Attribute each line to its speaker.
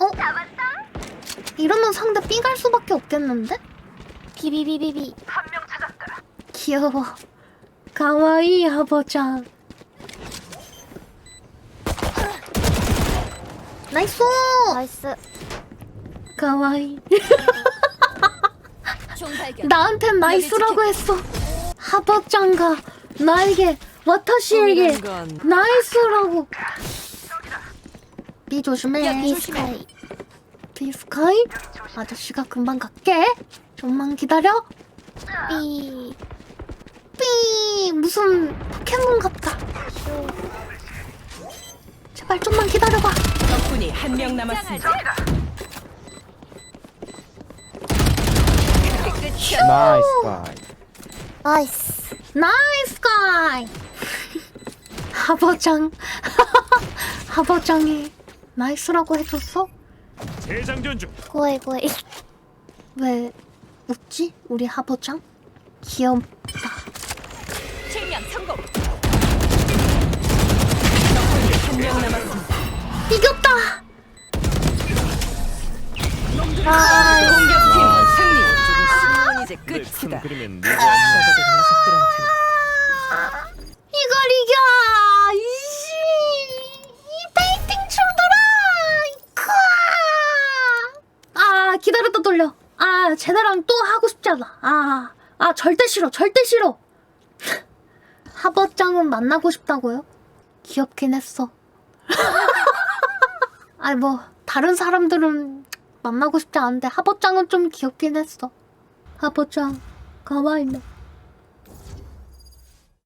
Speaker 1: 어? 이러면 상대 B 갈 수밖에 없겠는데?
Speaker 2: 비비비비비.
Speaker 1: 귀여워. 가와이 하버짱. 나이스!
Speaker 2: 나이스.
Speaker 1: 가와이.
Speaker 2: 총 발견.
Speaker 1: 나한텐 나이스라고 했어. 하버짱가 나에게 와타시에게 나이스라고. B 조심해.
Speaker 2: 여기 스카이.
Speaker 1: B 스카이. 아저씨가 금방 갈게. 좀만 기다려.
Speaker 2: 비.
Speaker 1: 삐 무슨 포켓몬 같다. 제발 좀만 기다려봐.
Speaker 3: 적군이 한 명 남았습니다.
Speaker 4: 나이스 가이.
Speaker 2: 나이스.
Speaker 1: 나이스 가이. 하버짱. 하버짱이 나이스라고 해줬어?
Speaker 5: 대장전 중.
Speaker 2: 고해 고해.
Speaker 1: 왜 웃지? 우리 하버짱? 귀엽다.
Speaker 3: 실명 성공. 적군이 한명 남았습니다.
Speaker 1: 이겼다.
Speaker 3: 공격팀 승리. 승리는 이제
Speaker 5: 내
Speaker 3: 끝이다.
Speaker 5: 큰 그림엔 누구
Speaker 3: 적어도 녀석들
Speaker 1: 아, 쟤네랑 또 하고 싶지 않아. 아, 아, 절대 싫어. 절대 싫어. 하버짱은 만나고 싶다고요? 귀엽긴 했어. 아니, 뭐, 다른 사람들은 만나고 싶지 않은데, 하버짱은 좀 귀엽긴 했어. 하버짱, 가와이네.